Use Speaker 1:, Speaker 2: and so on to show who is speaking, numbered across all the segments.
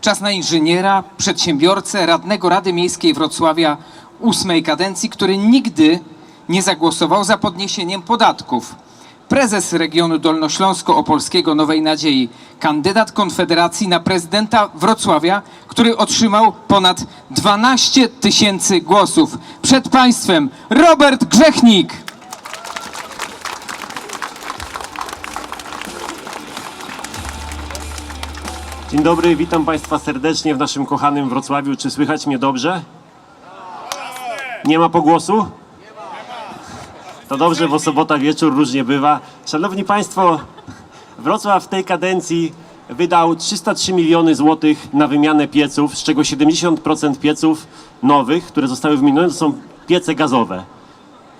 Speaker 1: Czas na inżyniera, przedsiębiorcę, radnego Rady Miejskiej Wrocławia ósmej kadencji, który nigdy nie zagłosował za podniesieniem podatków. Prezes regionu Dolnośląsko-Opolskiego Nowej Nadziei, kandydat Konfederacji na prezydenta Wrocławia, który otrzymał ponad 12 tysięcy głosów. Przed Państwem Robert Grzechnik.
Speaker 2: Dzień dobry, witam Państwa serdecznie w naszym kochanym Wrocławiu. Czy słychać mnie dobrze? Nie ma pogłosu? To dobrze, bo sobota wieczór różnie bywa. Szanowni Państwo, Wrocław w tej kadencji wydał 303 miliony złotych na wymianę pieców, z czego 70% pieców nowych, które zostały wymienione, to są piece gazowe.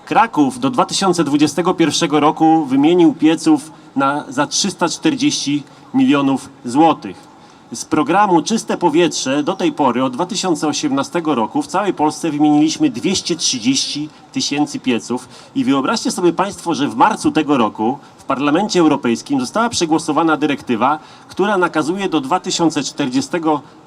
Speaker 2: Kraków do 2021 roku wymienił pieców na, za 340 milionów złotych. Z programu Czyste Powietrze do tej pory, od 2018 roku, w całej Polsce wymieniliśmy 230 tysięcy pieców. I wyobraźcie sobie Państwo, że w marcu tego roku w Parlamencie Europejskim została przegłosowana dyrektywa, która nakazuje do 2040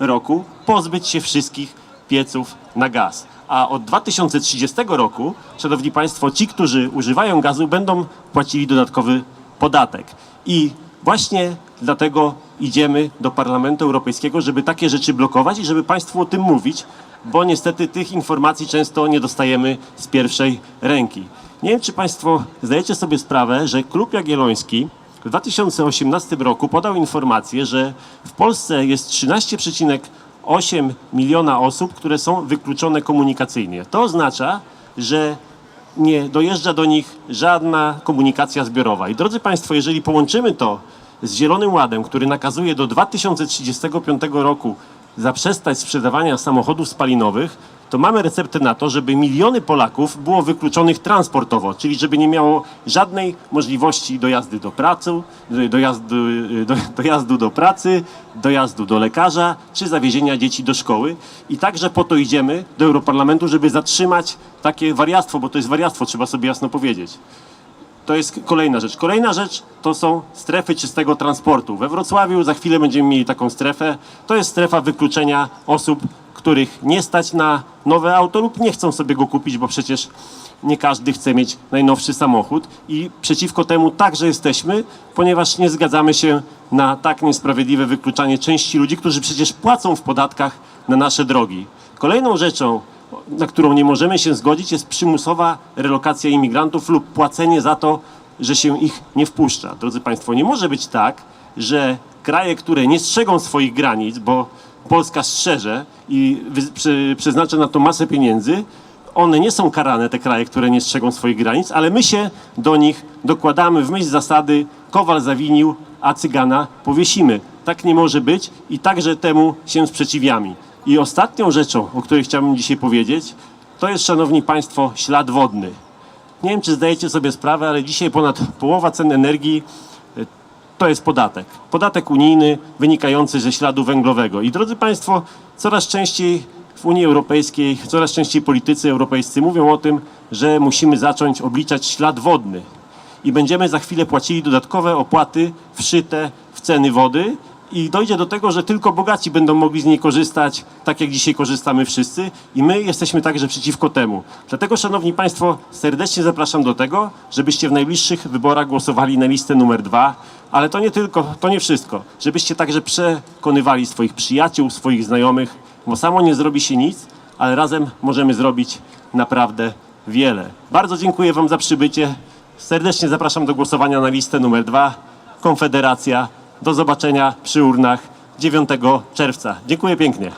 Speaker 2: roku pozbyć się wszystkich pieców na gaz. A od 2030 roku, Szanowni Państwo, ci, którzy używają gazu, będą płacili dodatkowy podatek. I właśnie dlatego idziemy do Parlamentu Europejskiego, żeby takie rzeczy blokować i żeby Państwu o tym mówić, bo niestety tych informacji często nie dostajemy z pierwszej ręki. Nie wiem, czy Państwo zdajecie sobie sprawę, że Klub Jagielloński w 2018 roku podał informację, że w Polsce jest 13,8 miliona osób, które są wykluczone komunikacyjnie. To oznacza, że nie dojeżdża do nich żadna komunikacja zbiorowa. I drodzy Państwo, jeżeli połączymy to z Zielonym Ładem, który nakazuje do 2035 roku zaprzestać sprzedawania samochodów spalinowych, to mamy receptę na to, żeby miliony Polaków było wykluczonych transportowo, czyli żeby nie miało żadnej możliwości dojazdy do pracy, dojazdu, do, dojazdu do pracy, dojazdu do lekarza, czy zawiezienia dzieci do szkoły. I także po to idziemy do Europarlamentu, żeby zatrzymać takie wariactwo, bo to jest wariactwo, trzeba sobie jasno powiedzieć. To jest kolejna rzecz. Kolejna rzecz to są strefy czystego transportu. We Wrocławiu za chwilę będziemy mieli taką strefę. To jest strefa wykluczenia osób, których nie stać na nowe auto lub nie chcą sobie go kupić, bo przecież nie każdy chce mieć najnowszy samochód. I przeciwko temu także jesteśmy, ponieważ nie zgadzamy się na tak niesprawiedliwe wykluczanie części ludzi, którzy przecież płacą w podatkach na nasze drogi. Kolejną rzeczą, na którą nie możemy się zgodzić, jest przymusowa relokacja imigrantów lub płacenie za to, że się ich nie wpuszcza. Drodzy Państwo, nie może być tak, że kraje, które nie strzegą swoich granic, bo Polska strzeże i przeznacza na to masę pieniędzy, one nie są karane, te kraje, które nie strzegą swoich granic, ale my się do nich dokładamy w myśl zasady kowal zawinił, a cygana powiesimy. Tak nie może być i także temu się sprzeciwiamy. I ostatnią rzeczą, o której chciałbym dzisiaj powiedzieć, to jest, Szanowni Państwo, ślad wodny. Nie wiem, czy zdajecie sobie sprawę, ale dzisiaj ponad połowa cen energii y, to jest podatek. Podatek unijny wynikający ze śladu węglowego. I drodzy Państwo, coraz częściej w Unii Europejskiej, coraz częściej politycy europejscy mówią o tym, że musimy zacząć obliczać ślad wodny. I będziemy za chwilę płacili dodatkowe opłaty wszyte w ceny wody. I dojdzie do tego, że tylko bogaci będą mogli z niej korzystać, tak jak dzisiaj korzystamy wszyscy, i my jesteśmy także przeciwko temu. Dlatego, Szanowni Państwo, serdecznie zapraszam do tego, żebyście w najbliższych wyborach głosowali na listę numer dwa, ale to nie tylko, to nie wszystko, żebyście także przekonywali swoich przyjaciół, swoich znajomych, bo samo nie zrobi się nic, ale razem możemy zrobić naprawdę wiele. Bardzo dziękuję Wam za przybycie. Serdecznie zapraszam do głosowania na listę numer dwa. Konfederacja. Do zobaczenia przy urnach 9 czerwca. Dziękuję pięknie.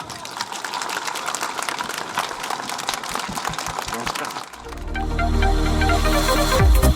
Speaker 2: Thank you.